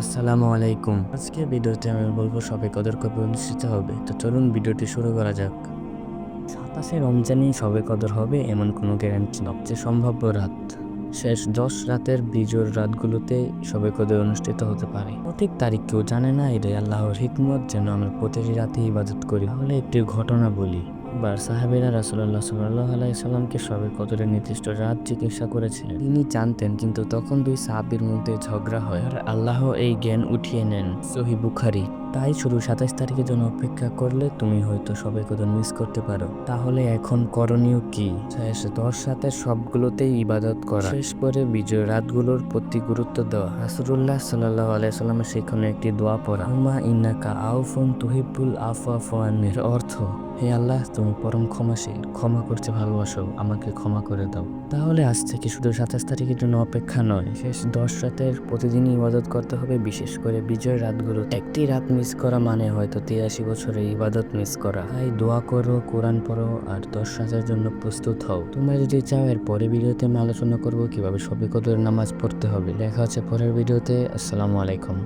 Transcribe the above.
আসসালামু আলাইকুম। আজকে ভিডিওতে আমি বলব সবে কদর কবে অনুষ্ঠিত হবে। তো চলুন ভিডিওটি শুরু করা যাক। সাতাশে রমজানেই সবে কদর হবে এমন কোনো গ্যারান্টি সবচেয়ে সম্ভাব্য রাত। শেষ দশ রাতের বিজোর রাতগুলোতে সবে কদর অনুষ্ঠিত হতে পারে। সঠিক তারিখ কেউ জানে না, এটাই আল্লাহর হিকমত যেন আমরা প্রতিটি রাতে ইবাদত করি। তাহলে একটি ঘটনা বলি। বার সাহাবিরা রাসুল্লাহ সাল্লাহ আলাইসাল্লামকে সবে কদরের নির্দিষ্ট রাত চিকিৎসা করেছিলেন। তিনি জানতেন, কিন্তু তখন দুই সাহাবির মধ্যে ঝগড়া হয়। আর আল্লাহ এই জ্ঞান উঠিয়ে নেন সহি বুখারি। তাই শুধু সাতাইশ তারিখের জন্য অপেক্ষা করলে তুমি হয়তো সবে কদর মিস করতে পারো। তাহলে এখন করণীয় কি? দশ রাতের সবগুলোতেই ইবাদত করা। শেষ করে বিজয় রাতগুলোর প্রতি গুরুত্ব দেওয়া। রাসুল্লাহ সাল্লাহ আলাইসাল্লামের সেখানে একটি দোয়া পড়া। হুমা ইন্নাকা আউফুন তুহিবুল আফা ফোয়ানের অর্থ, হে আল্লাহ, তুমি পরম ক্ষমাশীল। ক্ষমা করতে ভালোবাসো, আমাকে ক্ষমা করে দাও। তাহলে আজ থেকে শুধু সাতাশ তারিখের জন্য অপেক্ষা নয়, শেষ দশ রাতের প্রতিদিনই ইবাদত করতে হবে, বিশেষ করে বিজয় রাতগুলো একটি রাত মিস করা মানে হয়তো তিরাশি বছরে ইবাদত মিস করা। তাই দোয়া করো, কোরআন পড়ো আর দশ হাজার জন্য প্রস্তুত হও। তোমরা যদি চাও, এর পরে ভিডিওতে আমি আলোচনা করব কীভাবে সবে কদরের নামাজ পড়তে হবে। দেখা হচ্ছে পরের ভিডিওতে। আসসালামু আলাইকুম।